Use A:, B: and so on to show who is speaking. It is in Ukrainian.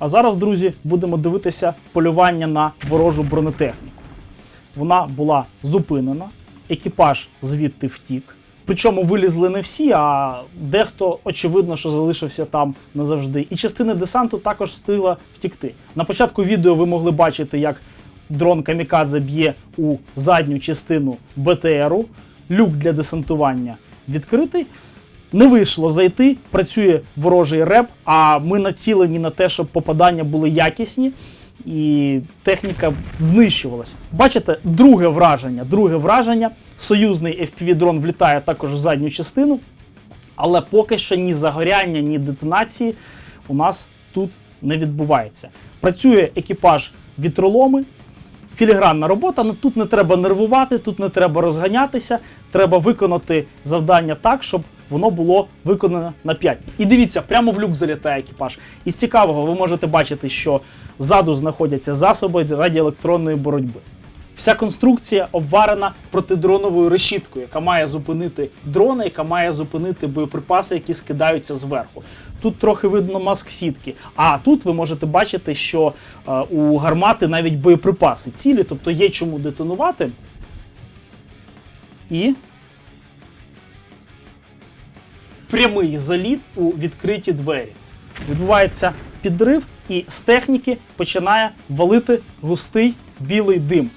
A: А зараз, друзі, будемо дивитися полювання на ворожу бронетехніку. Вона була зупинена, екіпаж звідти втік. Причому вилізли не всі, а дехто, очевидно, що залишився там назавжди. І частина десанту також встигла втікти. На початку відео ви могли бачити, як дрон Камікадзе б'є у задню частину БТРу. Люк для десантування відкритий. Не вийшло зайти, працює ворожий реп, а ми націлені на те, щоб попадання були якісні, і техніка знищувалась. Бачите, друге враження. Друге враження. Союзний FPV-дрон влітає також в задню частину, але поки що ні загоряння, ні детонації у нас тут не відбувається. Працює екіпаж вітроломи, філігранна робота. Ну тут не треба нервувати, тут не треба розганятися. Треба виконати завдання так, щоб воно було виконано на 5. І дивіться, прямо в люк залітає екіпаж. Із цікавого ви можете бачити, що ззаду знаходяться засоби радіоелектронної боротьби. Вся конструкція обварена протидроновою решіткою, яка має зупинити дрони, яка має зупинити боєприпаси, які скидаються зверху. Тут трохи видно маск сітки. А тут ви можете бачити, що е, у гармати навіть боєприпаси цілі, тобто є чому детонувати. І прямий заліт у відкриті двері. Відбувається підрив, і з техніки починає валити густий білий дим.